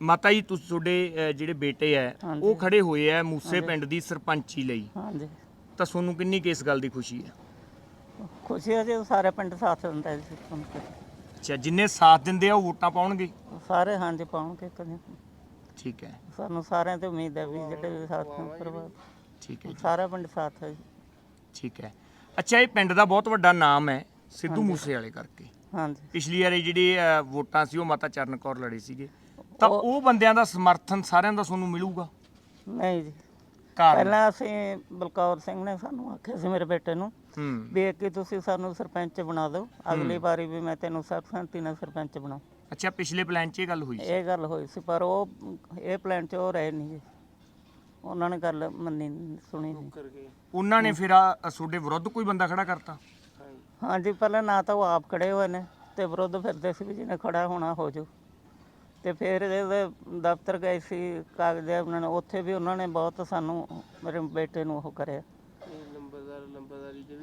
ਮਾਤਾ ਜੀ ਤੁਸੀਂ ਤੁਹਾਡੇ ਅ, ਜਿਹੜੇ ਬੇਟੇ ਐ ਹਾਂਜੀ। ਉਹ ਖੜੇ ਹੋਏ ਐ ਮੂਸੇ ਪਿੰਡ ਦੀ ਸਰਪੰਚੀ ਲਈ। ਹਾਂਜੀ। ਤਾਂ ਤੁਹਾਨੂੰ ਕਿੰਨੀ ਕੁ ਇਸ ਗੱਲ ਦੀ ਖੁਸ਼ੀ ਹੈ ਖੁਸ਼ੀ ਹੈ ਜੀ ਸਾਰੇ ਪਿੰਡ ਸਾਥ ਦਿੰਦਾ ਜੀ। ਅੱਛਾ ਜਿੰਨੇ ਸਾਥ ਦਿੰਦੇ ਆ ਉਹ ਵੋਟਾਂ ਪਾਉਣਗੇ? ਸਾਰੇ ਹਾਂਜੀ ਪਾਉਣਗੇ ਕਦੇ ਠੀਕ ਹੈ ਸਾਨੂੰ ਸਾਰਿਆਂ ਤੇ ਉਮੀਦ ਹੈ ਵੀ ਜਿਹੜੇ ਵੀ ਸਾਥ ਨੂੰ ਪਰਿਵਾਰ। ਠੀਕ ਹੈ ਜੀ। ਸਾਰਾ ਪਿੰਡ ਸਾਥ ਹੈ ਜੀ। ਠੀਕ ਹੈ ਅੱਛਾ ਇਹ ਪਿੰਡ ਦਾ ਬਹੁਤ ਵੱਡਾ ਨਾਮ ਹੈ ਸਿੱਧੂ ਮੂਸੇ ਵਾਲੇ ਕਰਕੇ। ਹਾਂਜੀ। ਪਿਛਲੀ ਵਾਰੀ ਜਿਹੜੇ ਅ, ਵੋਟਾਂ ਸੀ ਉਹ ਮਾਤਾ ਚਰਨ ਕੌਰ ਲੜੇ ਸੀਗੇ। ਤਾਂ ਉਹ ਬੰਦਿਆਂ ਦਾ ਸਮਰਥਨ ਸਾਰਿਆਂ ਦਾ ਤੁਹਾਨੂੰ ਮਿਲੂਗਾ? ਨਹੀਂ ਜੀ। ਕਾਰਨ ਪਹਿਲਾਂ ਅਸੀਂ ਬਲਕੌਰ ਸਿੰਘ ਨੇ ਸਾਨੂੰ ਆਖਿਆ ਸੀ ਮੇਰੇ ਬੇਟੇ ਨੂੰ ਹੂੰ। ਵੀ ਕਿ ਤੁਸੀਂ ਸਾਨੂੰ ਸਰਪੰਚ ਬਣਾ ਦਿਓ ਅਗਲੀ ਵਾਰੀ ਵੀ ਮੈਂ ਤੈਨੂੰ ਸਰਪੰਚੀ ਨਾਲ ਸਰਪੰਚ ਬਣਾਉ। ਅੱਛਾ ਪਿਛਲੇ ਪਲਾਨ 'ਚ ਇਹ ਗੱਲ ਹੋਈ ਸੀ? ਇਹ ਗੱਲ ਹੋਈ ਸੀ ਪਰ ਉਹ ਇਹ ਪਲਾਨ 'ਚ ਉਹ ਰਹੇ ਨਹੀਂ ਜੀ। ਉਹਨਾਂ ਨੇ ਗੱਲ ਮੰਨੀ ਨਹੀਂ, ਸੁਣੀ ਨਹੀਂ ਉਹਨਾਂ ਨੇ ਫਿਰ ਆ ਤੁਹਾਡੇ ਵਿਰੁੱਧ ਕੋਈ ਬੰਦਾ ਖੜਾ ਕਰਤਾ? ਹਾਂਜੀ ਪਹਿਲਾਂ ਨਾ ਤਾਂ ਉਹ ਆਪ ਖੜੇ ਹੋਏ ਨੇ ਤੇ ਵਿਰੁੱਧ ਫਿਰਦੇ ਸੀ ਵੀ ਜਿਹਨੇ ਖੜਾ ਹੋਣਾ ਹੋ ਜਾਊ। ਤੇ ਫਿਰ ਇਹਦੇ ਦਫ਼ਤਰ ਗਏ ਸੀ ਕਾਗਜ਼ ਉਹਨਾਂ ਨੇ ਉੱਥੇ ਵੀ ਉਹਨਾਂ ਨੇ ਬਹੁਤ ਸਾਨੂੰ ਮੇਰੇ ਬੇਟੇ ਨੂੰ ਉਹ ਕਰਿਆ।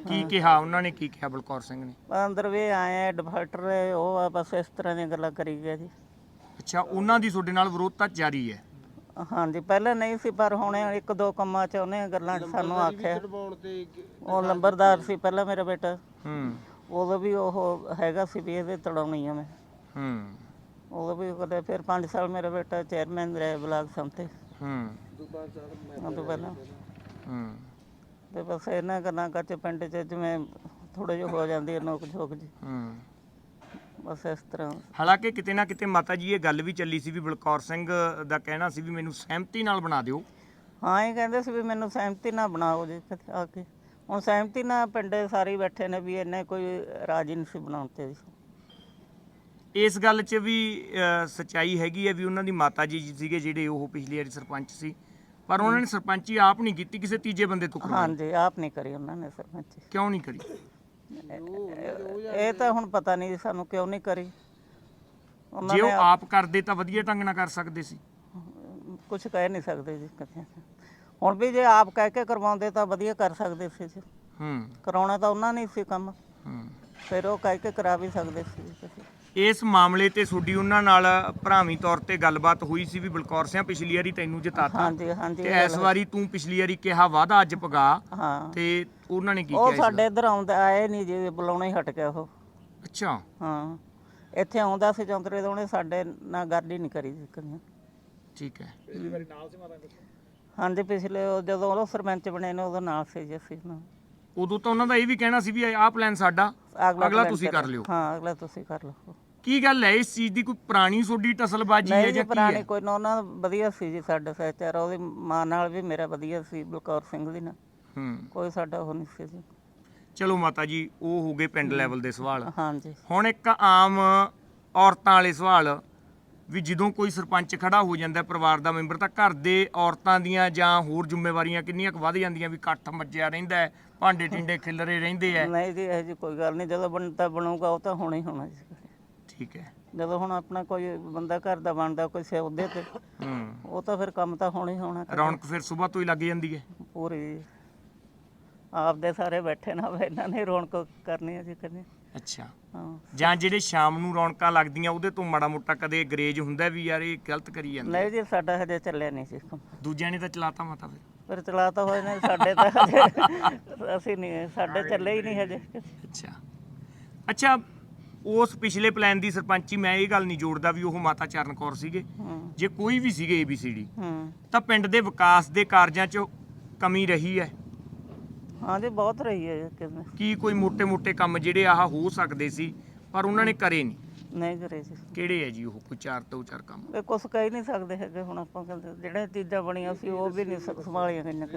ਕੀ ਕਿਹਾ ਉਹਨਾਂ ਨੇ ਕੀ ਕਿਹਾ ਬਲਕੌਰ ਸਿੰਘ ਨੇ? ਅੰਦਰ ਵੀ ਆਏ ਡਿਫਾਲਟਰ ਉਹ ਆ ਬਸ ਇਸ ਤਰ੍ਹਾਂ ਦੀਆਂ ਗੱਲਾਂ ਕਰੀ ਗਿਆ ਜੀ। ਅੱਛਾ ਉਹਨਾਂ ਦੀ ਤੁਹਾਡੇ ਨਾਲ ਵਿਰੋਧਤਾ ਜਾਰੀ ਹੈ? ਹਾਂਜੀ ਪਹਿਲਾਂ ਨਹੀਂ ਸੀ ਪਰ ਹੁਣ ਇੱਕ ਦੋ ਕੰਮਾਂ 'ਚ ਉਹਨੇ ਗੱਲਾਂ 'ਚ ਸਾਨੂੰ ਆਖਿਆ। ਉਹ ਨੰਬਰਦਾਰ ਸੀ ਪਹਿਲਾਂ ਮੇਰਾ ਬੇਟਾ। ਹੂੰ। ਉਦੋਂ ਵੀ ਉਹ ਹੈਗਾ ਸੀ ਵੀ ਇਹਦੇ ਤੜਾਉਣੀ ਆ ਮੈਂ। ਹੂੰ। ਉਦੋਂ ਵੀ ਕਦੇ ਫਿਰ 5 ਸਾਲ ਮੇਰਾ ਬੇਟਾ ਚੇਅਰਮੈਨ ਰਿਹਾ ਬਲਾਕ ਸੰਤੇ। ਹੂੰ। ਉਹ ਤੋਂ ਪਹਿਲਾਂ। ਹੂੰ। ਤੇ ਬਸ ਇਹਨਾਂ ਗੱਲਾਂ ਕੱਚ ਪਿੰਡ 'ਚ ਜਿਵੇਂ ਥੋੜੇ ਜਿਹਾ ਹੋ ਜਾਂਦੀ ਹੈ ਨੋਕ ਝੋਕ ਜੀ। ਹੂੰ। ਬਸ ਇਸ ਤਰ੍ਹਾਂ। ਹਾਲਾਂਕਿ ਕਿਤੇ ਨਾ ਕਿਤੇ ਮਾਤਾ ਜੀ ਇਹ ਗੱਲ ਵੀ ਚੱਲੀ ਸੀ ਵੀ ਬਲਕੌਰ ਸਿੰਘ ਦਾ ਕਹਿਣਾ ਸੀ ਵੀ ਮੈਨੂੰ ਸਹਿਮਤੀ ਨਾਲ ਬਣਾ ਦਿਓ। ਹਾਂ ਇਹ ਕਹਿੰਦੇ ਸੀ ਵੀ ਮੈਨੂੰ ਸਹਿਮਤੀ ਨਾ ਬਣਾਓ ਜੀ ਕਿਤੇ ਆ ਕੇ। ਹੁਣ ਸਹਿਮਤੀ ਨਾਲ ਪਿੰਡੇ ਸਾਰੇ ਹੀ ਬੈਠੇ ਨੇ ਵੀ ਇਹਨੇ ਕੋਈ ਰਾਜੀ ਨਹੀਂ ਸੀ ਬਣਾਉਣ ਤੇ। ਜੀ ਇਸ ਗੱਲ 'ਚ ਵੀ ਸੱਚਾਈ ਹੈਗੀ ਹੈ ਵੀ ਉਹਨਾਂ ਦੀ ਮਾਤਾ ਜੀ ਸੀਗੇ ਜਿਹੜੇ ਉਹ ਪਿਛਲੀ ਵਾਰੀ ਸਰਪੰਚ ਸੀ। ਪਰ ਉਹਨਾਂ ਨੇ ਸਰਪੰਚੀ ਆਪ ਨਹੀਂ ਕੀਤੀ ਕਿਸੇ ਤੀਜੇ ਬੰਦੇ ਤੋਂ ਕਰਵਾਈ। ਹਾਂਜੀ ਆਪ ਨਹੀਂ ਕਰੀ ਉਹਨਾਂ ਨੇ ਸਰਪੰਚ। ਕਿਉਂ ਨਹੀਂ ਕਰੀ? ਇਹ ਤਾਂ ਹੁਣ ਪਤਾ ਨਹੀਂ ਸਾਨੂੰ ਕਿਉਂ ਨਹੀਂ ਕਰੀ। ਉਹਨਾਂ ਜੇ ਉਹ ਨੇ ਆਪ ਕਰਦੇ ਤਾਂ ਵਧੀਆ ਢੰਗ ਨਾਲ ਕਰ ਸਕਦੇ ਸੀ। ਕੁਝ ਕਹਿ ਨਹੀਂ ਸਕਦੇ ਜੀ ਕਦੇ ਹੁਣ ਵੀ ਜੇ ਆਪ ਕਹਿ ਕੇ ਕਰਵਾਉਂਦੇ ਤਾਂ ਵਧੀਆ ਕਰ ਸਕਦੇ ਸੀ ਜੀ। ਹੂੰ। ਕਰਾਉਣਾ ਤਾਂ ਉਹਨਾਂ ਨੇ ਸੀ ਕੰਮ। ਹੂੰ। ਫਿਰ ਉਹ ਕਹਿ ਕੇ ਕਰਾ ਵੀ ਸਕਦੇ ਸੀ ਜੀ। ਇਸ ਮਾਮਲੇ ਤੇ ਤੁਹਾਡੀ ਉਹਨਾਂ ਨਾਲ ਭਰਾਵੀਂ ਤੌਰ ਤੇ ਗੱਲਬਾਤ ਹੋਈ ਸੀ ਵੀ ਬਲਕੌਰ ਸਿੰਘ ਪਿਛਲੀ ਵਾਰੀ ਤੈਨੂੰ ਜਿਤਾਤਾ। ਹਾਂਜੀ ਹਾਂਜੀ ਤੇ ਇਸ ਵਾਰੀ ਤੂੰ ਪਿਛਲੀ ਵਾਰੀ ਕਿਹਾ ਵਾਦਾ ਅੱਜ ਪਗਾ ਹਾਂ। ਤੇ ਉਹਨਾਂ ਨੇ ਕੀ ਉਹ ਕਿਹਾ ਇਸ ਗੱਲ? ਸਾਡੇ ਇੱਧਰ ਆਉਂਦਾ ਆਏ ਨਹੀਂ ਜੀ ਬੁਲਾਉਣਾ ਹੀ ਹਟ ਗਿਆ ਉਹ। ਅੱਛਾ। ਹਾਂ। ਇੱਥੇ ਆਉਂਦਾ ਸੀ ਚੌਂਤਰੇ ਉਹਨੇ ਸਾਡੇ ਨਾਲ ਗੱਲ ਹੀ ਨਹੀਂ ਕਰੀ ਜੀ ਕਦੇ ਠੀਕ ਹੈ। ਹਾਂਜੀ ਪਿਛਲੇ ਉਹ ਜਦੋਂ ਉਹ ਸਰਪੰਚ ਬਣੇ ਨੇ ਉਹਦਾ ਨਾਲ ਸੀ ਜੀ ਅਸੀਂ ਨਾ। ਉਦੋਂ ਤਾਂ ਉਹਨਾਂ ਦਾ ਇਹ ਵੀ ਕਹਿਣਾ ਸੀ ਵੀ ਆਹ ਪਲਾਨ ਸਾਡਾ ਅਗਲਾ ਤੁਸੀਂ ਕਰ ਲਿਓ। ਹਾਂ ਅਗਲਾ ਤੁਸੀਂ ਕਰ ਲਓ। ਕੀ ਗੱਲ ਹੈ ਇਸ ਚੀਜ਼ ਦੀ? ਕੋਈ ਪੁਰਾਣੀ ਤੁਹਾਡੀ ਟਸਲਬਾਜੀ ਹੈ ਨਹੀਂ ਜੀ ਜਾਂ ਕੀ ਪੁਰਾਣੀ ਹੈ? ਕੋਈ ਨਾ ਉਹਨਾਂ ਦਾ ਵਧੀਆ ਸੀ ਜੀ ਸਾਡਾ ਸਹਿਚਾਰ ਉਹਦੀ ਮਾਂ ਨਾਲ ਵੀ ਮੇਰਾ ਵਧੀਆ ਸੀ ਬਲਕੌਰ ਸਿੰਘ ਦੀ ਨਾਲ। ਹੂੰ। ਕੋਈ ਸਾਡਾ ਉਹ ਨਹੀਂ ਸੀ ਜੀ। ਚਲੋ ਮਾਤਾ ਜੀ ਉਹ ਹੋ ਗਏ ਪਿੰਡ ਲੈਵਲ ਦੇ ਸਵਾਲ। ਹਾਂਜੀ ਹੁਣ ਇੱਕ ਆਮ ਔਰਤਾਂ ਵਾਲੇ ਸਵਾਲ ਵੀ ਜਦੋਂ ਕੋਈ ਸਰਪੰਚ ਖੜਾ ਹੋ ਜਾਂਦਾ ਹੈ ਪਰਿਵਾਰ ਦਾ ਮੈਂਬਰ ਤਾਂ ਘਰ ਦੇ ਔਰਤਾਂ ਦੀਆਂ ਜਾਂ ਹੋਰ ਜ਼ਿੰਮੇਵਾਰੀਆਂ ਕਿੰਨੀਆਂ ਕੁ ਵੱਧ ਜਾਂਦੀਆਂ? ਵੀ ਇਕੱਠ ਮੱਜਿਆ ਰਹਿੰਦਾ ਹੈ ਭਾਂਡੇ ਟਿੰਡੇ ਖਿਲਰੇ ਰਹਿੰਦੇ ਐ ਨਹੀਂ ਜੀ ਇਹ ਜੀ ਕੋਈ ਗੱਲ ਨਹੀਂ ਜਦੋਂ ਬਣਦਾ ਬਣੂਗਾ ਉਹ ਤਾਂ ਹੋਣਾ ਹੀ ਹੋਣਾ ਜੀ। ਠੀਕ ਹੈ। ਜਦੋਂ ਹੁਣ ਆਪਣਾ ਕੋਈ ਬੰਦਾ ਘਰ ਦਾ ਬਣਦਾ ਕੋਈ ਸੌਦੇ ਤੇ ਹੂੰ। ਉਹ ਤਾਂ ਫਿਰ ਕੰਮ ਤਾਂ ਹੋਣਾ ਹੀ ਹੋਣਾ। ਰੌਣਕ ਫਿਰ ਸਵੇਰ ਤੋਂ ਹੀ ਲੱਗ ਜਾਂਦੀ ਹੈ। ਪੂਰੀ। ਆਪਦੇ ਸਾਰੇ ਬੈਠੇ ਨਾ ਹੋਵੇ, ਇਹਨਾਂ ਨੇ ਰੌਣਕ ਕਰਨੀ ਹੈ ਜੀ ਕਰਨੀ ਅੱਛਾ। ਹਾਂ। ਜਾਂ ਜਿਹੜੇ ਸ਼ਾਮ ਨੂੰ ਰੌਣਕਾਂ ਲੱਗਦੀਆਂ ਉਹਦੇ ਤੋਂ ਮਾੜਾ ਮੋਟਾ ਕਦੇ ਗਰੇਜ ਹੁੰਦਾ ਵੀ ਯਾਰ ਇਹ ਗਲਤ ਕਰੀ ਜਾਂਦੇ ਨਹੀਂ ਜੀ ਸਾਡਾ ਹਜੇ ਚੱਲਿਆ ਨਹੀਂ ਸੀ ਕੰਮ। ਦੂਜਿਆਂ ਨੇ ਤਾਂ ਚਲਾਤਾ ਮਾਤਾ ਫਿਰ। ਫਿਰ ਚਲਾਤਾ ਹੋਏ ਨੇ ਸਾਡੇ ਤਾਂ ਹਜੇ ਅਸੀਂ ਨਹੀਂ ਸਾਡੇ ਚੱਲੇ ਹੀ ਨਹੀਂ ਹਜੇ। ਅੱਛਾ। ਅੱਛਾ ਉਸ ਪਿਛਲੇ ਪਲਾਨ ਦੀ ਸਰਪੰਚੀ ਮੈਂ ਇਹ ਗੱਲ ਨਹੀਂ ਜੋੜਦਾ ਵੀ ਉਹ ਮਾਤਾ ਚਰਨ ਕੌਰ ਸੀਗੇ। ਜੇ ਕੋਈ ਵੀ ਸੀਗੇ ਏਬੀਸੀਡੀ ਤਾਂ ਪਿੰਡ ਦੇ ਵਿਕਾਸ ਦੇ ਕਾਰਜਾਂ 'ਚ ਕਮੀ ਰਹੀ ਹੈ। ਹਾਂ ਜੀ ਬਹੁਤ ਰਹੀ ਹੈ ਕਿਵੇਂ ਕੀ ਕੋਈ ਮੋٹے-ਮੋٹے ਕੰਮ ਜਿਹੜੇ ਆਹ ਹੋ ਸਕਦੇ ਸੀ ਪਰ ਉਹਨਾਂ ਨੇ ਕਰੇ ਨਹੀਂ। ਨਹੀਂ ਕਰੇ ਸੀ। ਕਿਹੜੇ ਹੈ ਜੀ ਉਹ? ਕੋਈ ਚਾਰ ਤੋਂ ਚਾਰ ਕੰਮ? ਇਹ ਕੁਝ ਕਹਿ ਨਹੀਂ ਸਕਦੇ ਹੈਗੇ ਹੁਣ ਆਪਾਂ ਕਹਿੰਦੇ ਜਿਹੜੇ ਚੀਜ਼ਾਂ ਬਣਿਆ ਸੀ ਉਹ ਵੀ ਨਹੀਂ ਸੰਭਾਲਿਆ ਗਈਆਂ